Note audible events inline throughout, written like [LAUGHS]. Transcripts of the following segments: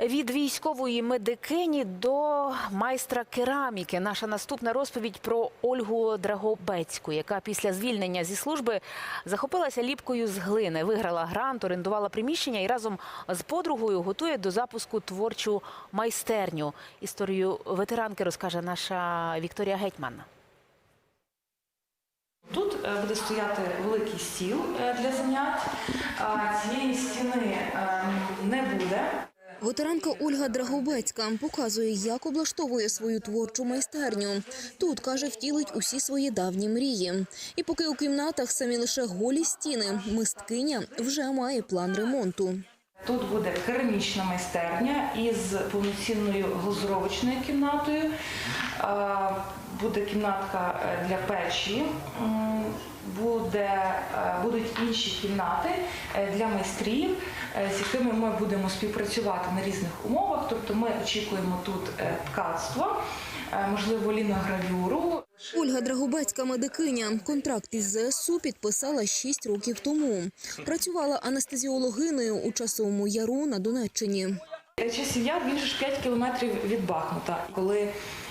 Від військової медикині до майстра кераміки. Наша наступна розповідь про Ольгу Драгобецьку, яка після звільнення зі служби захопилася ліпкою з глини, виграла грант, орендувала приміщення і разом з подругою готує до запуску творчу майстерню. Історію ветеранки розкаже наша Вікторія Гетьман. Тут е, буде стояти великий стіл е, для занять. Цієї стіни е, не буде. Ветеранка Ольга Драгобецька показує, як облаштовує свою творчу майстерню. Тут, каже, втілить усі свої давні мрії. І поки у кімнатах самі лише голі стіни, мисткиня вже має план ремонту. Тут буде керамічна майстерня із повноцінною глазуровочною кімнатою. Буде кімнатка е, для печі. Буде, е, будуть інші кімнати е, для майстрів, з якими ми будемо співпрацювати на різних умовах. Тобто ми очікуємо тут ткацтво, можливо, ліногравюру. Ольга Драгобецька медикиня. Контракт із ЗСУ підписала 6 років тому. Працювала анестезіологиною у часовому яру на Донеччині. Часів яр більше ж 5 кілометрів від Бахмута. Коли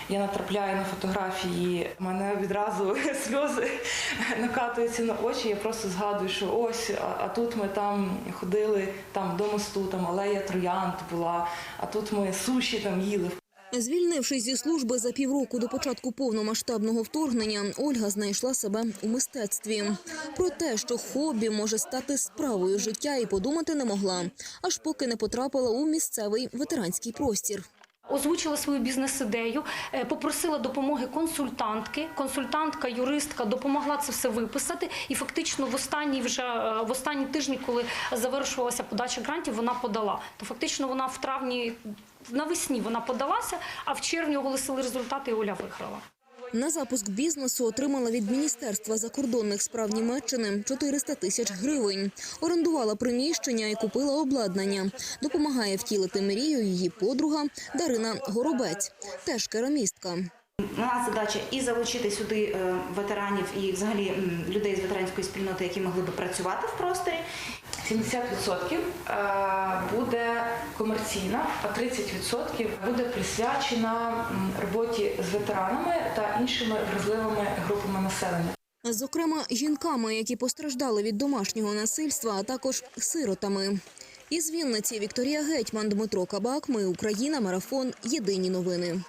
я натрапляю на фотографії, в мене відразу [LAUGHS] сльози [LAUGHS] накатуються на очі. Я просто згадую, що ось, а, а тут ми там ходили там до мосту, там алея Троянд була, а тут ми суші там їли. Звільнившись зі служби за півроку до початку повномасштабного вторгнення, Ольга знайшла себе у мистецтві. Про те, що хобі може стати справою життя, і подумати не могла, аж поки не потрапила у місцевий ветеранський простір. Озвучила свою бізнес-ідею, е, попросила допомоги консультантки. Консультантка, юристка допомогла це все виписати. І фактично в останній вже е, в останні тижні, коли завершувалася подача грантів, вона подала. То фактично вона в травні навесні вона подалася, а в червні оголосили результати, і Оля виграла. На запуск бізнесу отримала від Міністерства закордонних справ Німеччини 400 тисяч гривень. Орендувала приміщення і купила обладнання. Допомагає втілити мрію її подруга Дарина Горобець, теж керамістка. У задача і залучити сюди е, ветеранів і взагалі людей з ветеранської спільноти, які могли би працювати в просторі. 70% е, буде комерційна, а 30% буде присвячена роботі з ветеранами та іншими вразливими групами населення. Зокрема, жінками, які постраждали від домашнього насильства, а також сиротами. Із Вінниці Вікторія Гетьман, Дмитро Кабак. Ми Україна. Марафон. Єдині новини.